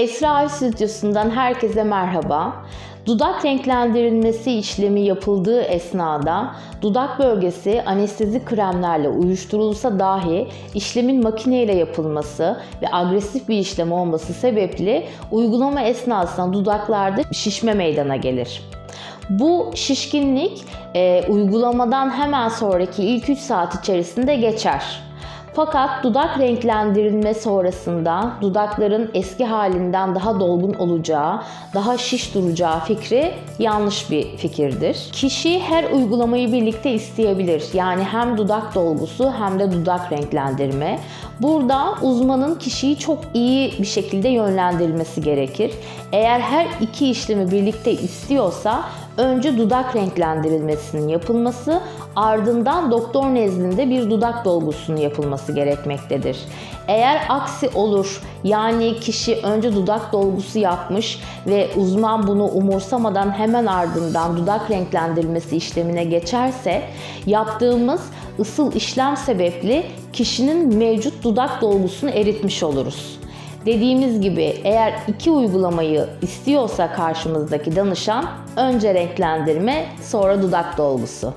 Esra Stüdyosu'ndan herkese merhaba. Dudak renklendirilmesi işlemi yapıldığı esnada dudak bölgesi anestezi kremlerle uyuşturulsa dahi işlemin makineyle yapılması ve agresif bir işlem olması sebeple uygulama esnasında dudaklarda şişme meydana gelir. Bu şişkinlik e, uygulamadan hemen sonraki ilk 3 saat içerisinde geçer. Fakat dudak renklendirilme sonrasında dudakların eski halinden daha dolgun olacağı, daha şiş duracağı fikri yanlış bir fikirdir. Kişi her uygulamayı birlikte isteyebilir. Yani hem dudak dolgusu hem de dudak renklendirme. Burada uzmanın kişiyi çok iyi bir şekilde yönlendirilmesi gerekir. Eğer her iki işlemi birlikte istiyorsa önce dudak renklendirilmesinin yapılması, ardından doktor nezdinde bir dudak dolgusunun yapılması gerekmektedir. Eğer aksi olur, yani kişi önce dudak dolgusu yapmış ve uzman bunu umursamadan hemen ardından dudak renklendirilmesi işlemine geçerse, yaptığımız ısıl işlem sebepli kişinin mevcut dudak dolgusunu eritmiş oluruz. Dediğimiz gibi eğer iki uygulamayı istiyorsa karşımızdaki danışan önce renklendirme sonra dudak dolgusu.